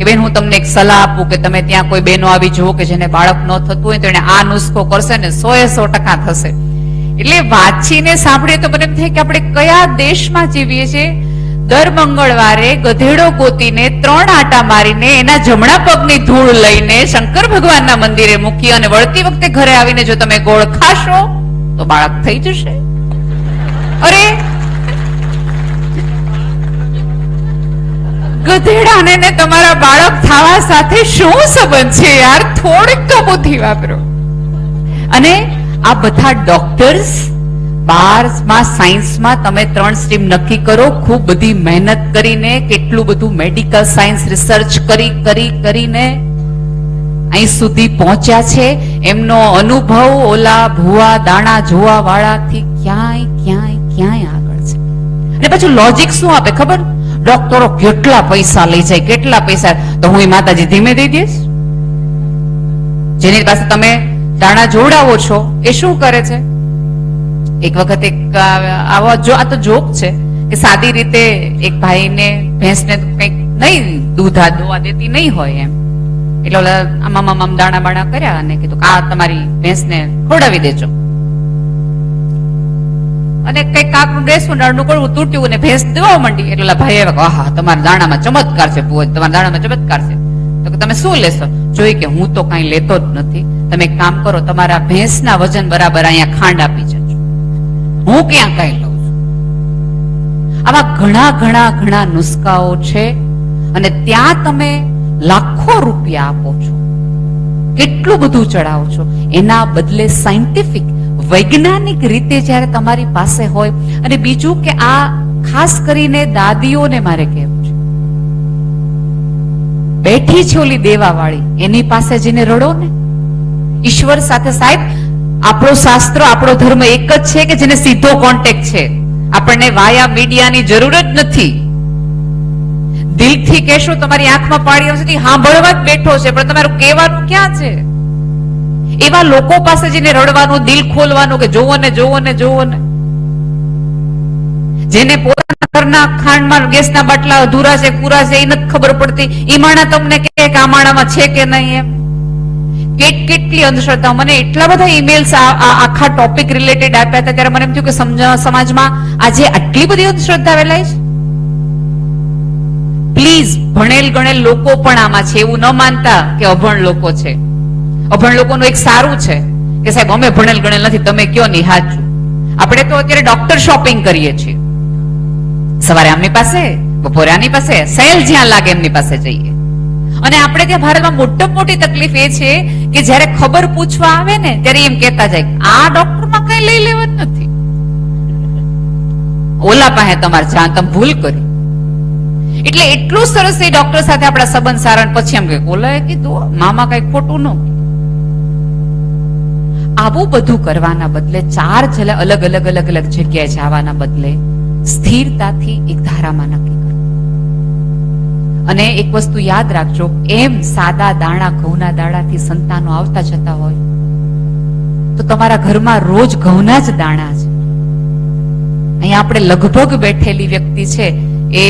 કે બેન, હું તમને એક સલાહ આપું કે તમે ત્યાં કોઈ બહેનો આવી જુઓ કે જેને બાળક ન થતું હોય તો એને આ નુસ્ખો કરશે ને સો એ સો ટકા થશે. એટલે વાંચીને સાંભળીએ તો મને એમ થાય કે આપણે કયા દેશમાં જીવીએ છીએ? દર મંગળવારે ગધેડો ગોતીને ત્રણ આટા મારીને એના જમણા પગની ધૂળ લઈને શંકર ભગવાનના મંદિરે મૂકી અને વળતી વખતે ઘરે આવીને જો તમે ગોળ ખાશો, તો બાળક થઈ જશે. અરે ગધેડાને ને તમારા બાળક થવા સાથે શું સંબંધ છે યાર? થોડીક તો બુદ્ધિ વાપરો. અને આ બધા ડોક્ટર્સ બારમાં સાયન્સમાં તમે ત્રણ સ્ટ્રીમ નક્કી કરો, ખૂબ બધી મહેનત કરીને, કેટલું બધું મેડિકલ સાયન્સ રિસર્ચ કરી કરી, કરીને અહીં સુધી પહોંચ્યા છે. એમનો અનુભવ ઓલા ભૂવા, દાણા જોવા વાળાથી ક્યાંય ક્યાંય ક્યાંય આગળ છે. અને પાછું લોજિક શું આપે ખબર? ડોક્ટરો કેટલા પૈસા લઈ જાય કેટલા પૈસા? તો હું એ માતાજી ધીમે દઈ દઈશ. જેની પાસે તમે દાણા જોડાવો છો, એ શું કરે છે? એક વખત એક આવા જો આ તો જોક છે કે સાદી રીતે એક ભાઈને, ભેંસને કંઈક નહીં, દૂધ દોવા દેતી નહીં હોય એમ. એટલે ઓલા આમાં દાણા બાણા કર્યા અને કીધું આ તમારી ભેંસને ખોડાવી દેજો. અને કઈ કાકનું ડ્રેસનું દાળનું કોળવું તૂટ્યું અને ભેંસ દેવા માંડી. એટલે ભાઈ એવા આહા, તમારા દાણામાં ચમત્કાર છે પૂજ તમારા દાણામાં ચમત્કાર છે. તો તમે શું લેશો? જોઈ કે હું તો કાંઈ લેતો જ નથી. તમે એક કામ કરો, તમારા ભેંસના વજન બરાબર અહીંયા ખાંડ આપી જજો. હું ક્યાં કઈ લઉં છું? આવા ઘણા ઘણા ઘણા નુસ્ખાઓ છે અને ત્યાં તમે લાખો રૂપિયા આપો છો. કેટલું બધું ચડાવો છો? એના બદલે સાયન્ટિફિક વૈજ્ઞાનિક રીતે જ્યારે તમારી પાસે હોય, અને બીજું કે આ ખાસ કરીને દાદીઓને મારે કહેવું છે. બેઠી છે ઓલી દેવાવાળી, એની પાસે જઈને રડો ને. ઈશ્વર સાથે સાહેબ, આપણો શાસ્ત્ર, આપણો ધર્મ એક જ છે કે જેને સીધો કોન્ટેક્ટ છે? આપણને વાયા મીડિયાની જરૂર જ નથી. દિલથી કહેશો, તમારી આંખમાં પાણી આવશે સાંભળવા જ બેઠો છે, પણ તમારું કહેવાનું ક્યાં છે? એવા લોકો પાસે જઈને રડવાનું, દિલ ખોલવાનું કે જોવો ને જોવો ને જોવો ને. જેને પોતાના ઘરના ખાંડમાં ગેસના બાટલા અધૂરા છે, પૂરા છે, એ નથી ખબર પડતી. એ માણા તમને કે આ માણામાં છે કે નહીં એમ. કેટ, કેટલી અંધશ્રદ્ધા મને એટલા બધા ઈમેલ્સ આખા ટોપિક રિલેટેડ આપ્યા હતા ત્યારે મને એમ થયું કે સમજ- સમાજમાં આજે આટલી બધી અંધશ્રદ્ધા વેલાય છે. પ્લીઝ ભણેલ ગણેલ લોકો પણ આમાં છે. એવું ન માનતા કે અભણ લોકો છે. અભણ લોકોનું એક સારું છે કે સાહેબ, અમે ભણેલ ગણેલ નથી, તમે કયો નહીં આપણે તો અત્યારે ડોક્ટર શોપિંગ કરીએ છીએ. સવારે આમની પાસે, બપોરે આની પાસે, સેલ જ્યાં લાગે એમની પાસે જઈએ. અને આપણે ત્યાં ભારતમાં મોટા મોટી તકલીફ એ છે કે જ્યારે ખબર પૂછવા આવે ને, ત્યારે એમ કહેતા જાય આ ડોક્ટરમાં કઈ લઈ લેવાનું નથી. ઓલા પાસે તમારે જ્યાં તમે ભૂલ કરી. એટલે એટલું સરસ એ ડોક્ટર સાથે આપણા સંબંધ સારા પછી એમ કે ઓલાએ કીધું, મામા કઈ ખોટું ન. આવું બધું કરવાના બદલે ચાર છેલ્લે અલગ અલગ અલગ અલગ જગ્યાએ જવાના બદલે સ્થિરતાથી એક ધારામાં નક્કી કરો. અને એક વસ્તુ યાદ રાખજો, એમ સાદા દાણા ઘઉંના દાણાથી સંતાનો આવતા જતા હોય, તો તમારા ઘરમાં રોજ ઘઉંના જ દાણા છે. અહીંયા આપણે લગભગ બેઠેલી વ્યક્તિ છે, એ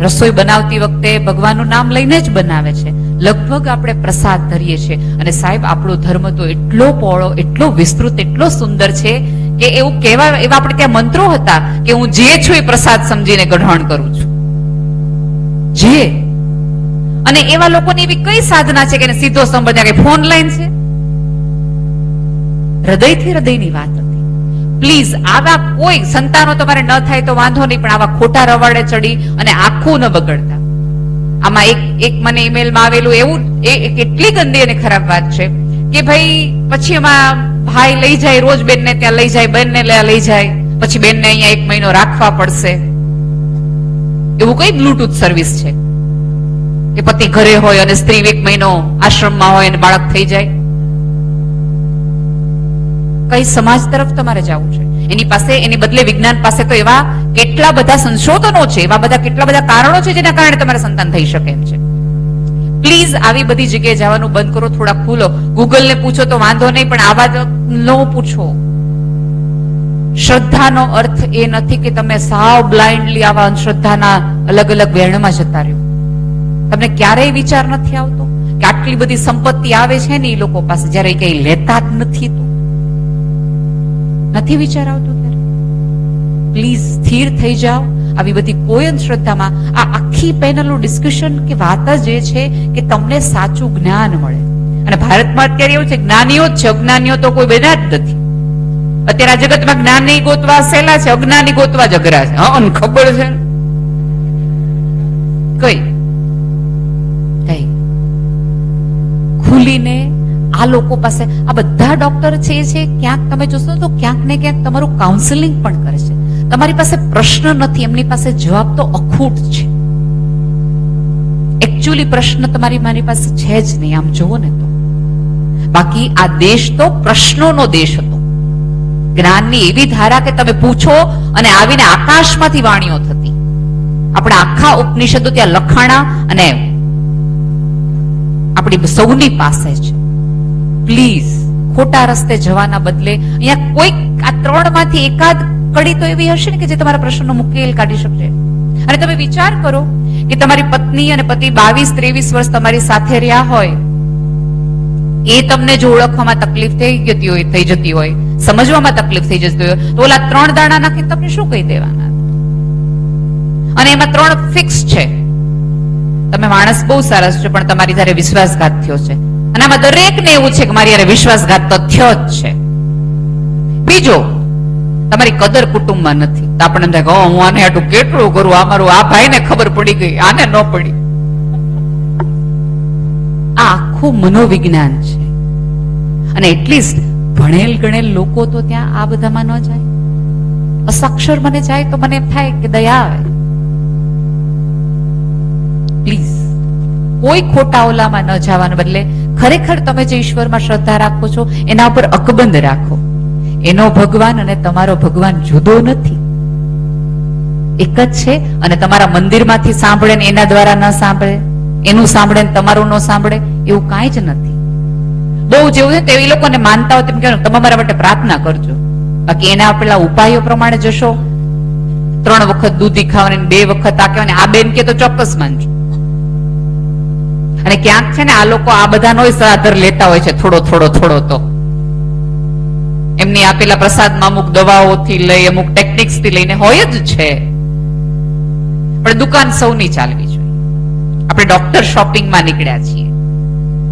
રસોઈ બનાવતી વખતે ભગવાનનું નામ લઈને જ બનાવે છે. લગભગ આપણે પ્રસાદ ધરીએ છીએ. અને સાહેબ, આપણો ધર્મ તો એટલો પોળો એટલો વિસ્તૃત, એટલો સુંદર છે કે એવું કહેવા એવા આપણે ત્યાં મંત્રો હતા કે હું જે છું એ પ્રસાદ સમજીને ગ્રહણ કરું છું. જે. અને એવા લોકોની એવી કઈ સાધના છે કે સીધો સંબંધ કે ફોન લાઈન છે? હૃદયથી હૃદયની વાત હતી. પ્લીઝ, આવા કોઈ સંતાનો તમારે ન થાય તો વાંધો નહીં, પણ આવા ખોટા રવાડે ચડી અને આખું ન બગડતા. આમાં એક એક મને ઈમેલમાં આવેલું એવું એ એક એટલી ગંદી અને ખરાબ વાત છે કે ભાઈ પછી એમાં ભાઈ લઈ જાય, રોજ બેનને ત્યાં લઈ જાય, બેનને લઈ જાય, પછી બેનને અહીંયા એક મહિનો રાખવા પડશે. એવું કઈ બ્લુટૂથ સર્વિસ છે કે પતિ ઘરે હોય અને સ્ત્રી એક મહિનો આશ્રમમાં હોય અને બાળક થઈ જાય. કઈ સમાજ તરફ તમારે જવું છે? એની પાસે, એની બદલે વિજ્ઞાન પાસે તો એવા કેટલા બધા સંશોધનો છે, એવા બધા કેટલા બધા કારણો છે જેના કારણે તમારે સંતાન થઈ શકે એમ છે. પ્લીઝ આવી બધી જગ્યાએ જવાનું બંધ કરો, થોડા ખુલો. ગૂગલ ને પૂછો તો વાંધો નહીં, પણ આવા ન પૂછો. શ્રદ્ધાનો અર્થ એ નથી કે તમે સાવ બ્લાઇન્ડલી આવા અંધશ્રદ્ધાના અલગ અલગ વેણમાં જતા રહ્યો. તમને ક્યારેય વિચાર નથી આવતો કે આટલી બધી સંપત્તિ આવે છે ને એ લોકો પાસે? જ્યારે કઈ લેતા જ નથી તો. નથી વિચાર આવતો પ્લીઝ સ્થિર થઈ જાઓ. આવી બધી કોઈ અંધશ્રદ્ધામાં આ આખી પેનલનું ડિસ્કશન કે વાત જ એ છે કે તમને સાચું જ્ઞાન મળે. અને ભારતમાં અત્યારે એવું છે, જ્ઞાનીઓ જ છે. અજ્ઞાનીઓ તો કોઈ બન્યા જ નથી. અત્યારે આ જગતમાં જ્ઞાની ગોતવા સહેલા છે, અજ્ઞાની ગોતવા જ અઘરા છે. હા ખબર છે? કઈ? કઈ? ખુલીને આ લોકો પાસે આ બધા ડોક્ટર છે છે, ક્યાંક તમે જોશો તો ક્યાંક ને ક્યાંક તમારું કાઉન્સેલિંગ પણ કરે છે. તમારી પાસે પ્રશ્ન નથી, એમની પાસે જવાબ તો અખૂટ છે. એકચ્યુઅલી પ્રશ્ન તમારી મારી પાસે છે જ નહીં, આમ જુઓ ને તો. બાકી આ દેશ તો પ્રશ્નોનો દેશ હતો. જ્ઞાનની એવી ધારા કે તમે પૂછો અને આવીને આકાશમાંથી વાણીઓ થતી. આપણા આખા ઉપનિષદો ત્યાં લખાણા અને આપણી સૌની પાસે છે પ્લીઝ ખોટા રસ્તે જવાના બદલે અહીંયા કોઈક આ ત્રણમાંથી એકાદ કડી તો એવી હશે ને કે જે તમારા પ્રશ્નનો મુકેલ કાઢી શકશે. અને તમે વિચાર કરો કે તમારી પત્ની અને પતિ બાવીસ, ત્રેવીસ વર્ષ તમારી સાથે રહ્યા હોય, એ તમને જો ઓળખવામાં તકલીફ થઈ જતી હોય, થઈ જતી હોય, સમજવામાં તકલીફ થઈ જતી હોય, તો ઓલા ત્રણ દાણા નાખીને તમને શું કહી દેવાના? અને એમાં ત્રણ ફિક્સ છે. તમે માણસ બહુ સરસ છે, પણ તમારી જ્યારે વિશ્વાસઘાત થયો છે. અને આમાં દરેકને એવું છે કે મારી યારે વિશ્વાસઘાત તો થયો જ છે. બીજો તમારી કદર કુટુંબમાં નથી. તો આપણને થાય કે, હું આને આટલું કેટલું કરું? આ મારું આ ભાઈને ખબર પડી ગઈ. આને ન પડી. આ આખું મનોવિજ્ઞાન છે. અને એટલીસ્ટ ભણેલ ગણેલ લોકો તો ત્યાં આ બધામાં ન જાય. અસાક્ષર મને જાય તો મને એમ થાય કે દયા આવે પ્લીઝ કોઈ ખોટા ઓલામાં ન જવાને બદલે ખરેખર તમે જે ઈશ્વરમાં શ્રદ્ધા રાખો છો, એના ઉપર અકબંધ રાખો. એનો ભગવાન અને તમારો ભગવાન જુદો નથી. એક જ છે અને તમારા મંદિરમાંથી સાંભળે ને એના દ્વારા ન સાંભળે, એનું સાંભળે ને તમારું ન સાંભળે, એવું કાંઈ જ નથી. બહુ જેવું છે તે એ લોકોને માનતા હોય તેમ કે તમે મારા માટે પ્રાર્થના કરજો. બાકી એના પેલા ઉપાયો પ્રમાણે જશો. ત્રણ વખત દૂધી ખાવાની બે વખત આ કહેવાની, આ બેન કે તો ચોક્કસ માનજો. અને ક્યાંક છે ને આ લોકો આ બધાનો આધાર લેતા હોય છે, થોડો થોડો થોડો તો. એમની આપેલા પ્રસાદમાં અમુક દવાઓથી લઈ, અમુક ટેકનિક્સથી લઈને હોય જ છે. પણ દુકાન સૌની ચાલવી જોઈએ. આપણે ડોક્ટર શોપિંગમાં નીકળ્યા છીએ.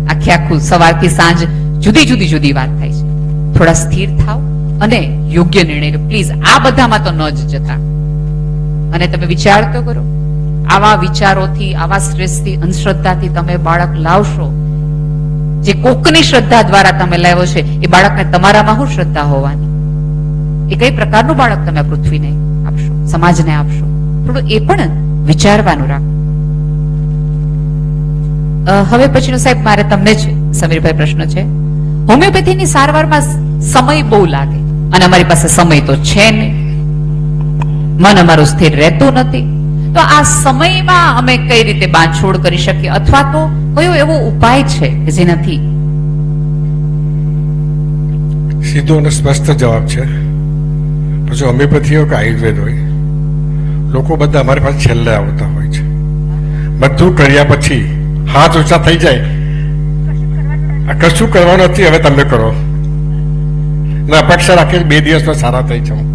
આખે આખું સવારથી સાંજ જુદી જુદી જુદી વાત થાય છે. થોડા સ્થિર થાવ અને યોગ્ય નિર્ણય પ્લીઝ, આ બધામાં તો ન જ જતા. અને તમે વિચાર તો કરો. આવા વિચારોથી, આવા સ્ટ્રેસથી, અંધશ્રદ્ધાથી તમે બાળક લાવશો. જે કોકની શ્રદ્ધા દ્વારા તમે લાવ્યો છે, એ બાળકને તમારામાં શું શ્રદ્ધા હોવાની? એ કઈ પ્રકારનું બાળક તમે પૃથ્વીને આપશો, સમાજને આપશો? થોડું એ પણ વિચારવાનું રાખો. હવે પછીનો સાહેબ, મારે તમને છે સમીરભાઈ પ્રશ્ન છે. હોમિયોપેથીની સારવારમાં સમય બહુ લાગે, અને અમારી પાસે સમય તો છે નહીં. મન અમારું સ્થિર રહેતું નથી. તો આ સમયમાં અમે કઈ રીતે બાંધછોડ કરી શકીએ? અથવા તો કયો એવો ઉપાય છે કે જેનાથી સીધો અને સ્પષ્ટ જવાબ છે. પછી હોમિયોપેથી હોય કે આયુર્વેદ હોય. લોકો બધા અમારી પાસે છેલ્લે આવતા હોય છે. બધું કર્યા પછી હાથ ઓછા થઈ જાય. કશું કરવાનું નથી, હવે તમે કરો. ને અપેક્ષા રાખીને બે દિવસમાં સારા થઈ જાઉં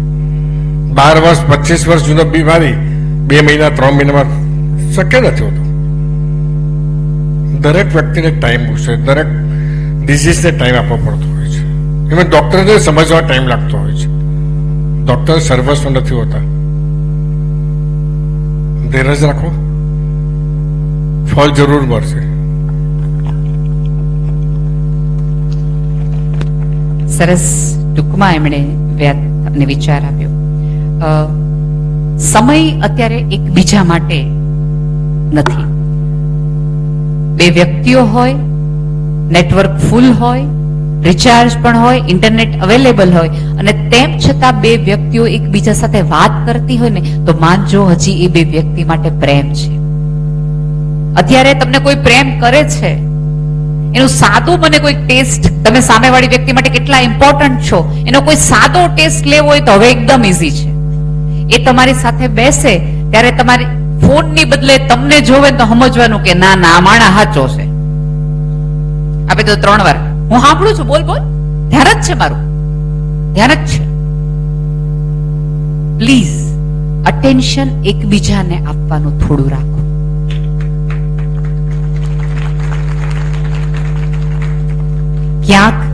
બાર વર્ષ, પચીસ વર્ષ જૂનો બીમારી બે મહિના, ત્રણ મહિનામાં શક્ય નથી હોતું. દરેક વ્યક્તિને ટાઈમ છે દરેક ડિઝીઝને ટાઈમ આપવો પડતો હોય છે. એમાં ડૉક્ટરને સમજવા ટાઈમ લાગતો હોય છે. ડોક્ટર સર્વસ્વ નથી હોતા. ધીરજ રાખો. ફળ જરૂર મળશે. સરસ ટૂંકમાં એમણે વ્યાત અને વિચાર આપ્યો. સમય અત્યારે એકબીજા માટે નથી. બે વ્યક્તિઓ હોય, નેટવર્ક ફૂલ હોય, રિચાર્જ પણ હોય, ઇન્ટરનેટ અવેલેબલ હોય, અને તેમ છતાં બે વ્યક્તિઓ એકબીજા સાથે વાત કરતી હોય ને, તો માનજો હજી એ બે વ્યક્તિ માટે પ્રેમ છે. અત્યારે તમને કોઈ પ્રેમ કરે છે? એનું સાદું મને કોઈ ટેસ્ટ, તમે સામેવાળી વ્યક્તિ માટે કેટલા ઇમ્પોર્ટન્ટ છો? એનો કોઈ સાદો ટેસ્ટ લેવો હોય તો હવે એકદમ ઇઝી છે. એ તમારી સાથે બેસે, ત્યારે તમારી ફોનની બદલે તમને જોવે તો સમજવાનું કે ના ના માણા હાચો છે. આપે તો ત્રણ વાર, હું સાંભળું છું, બોલ બોલ. ધ્યાન જ છે મારું. ધ્યાન જ છે. પ્લીઝ અટેન્શન એકબીજાને આપવાનું થોડું રાખો. ક્યાંક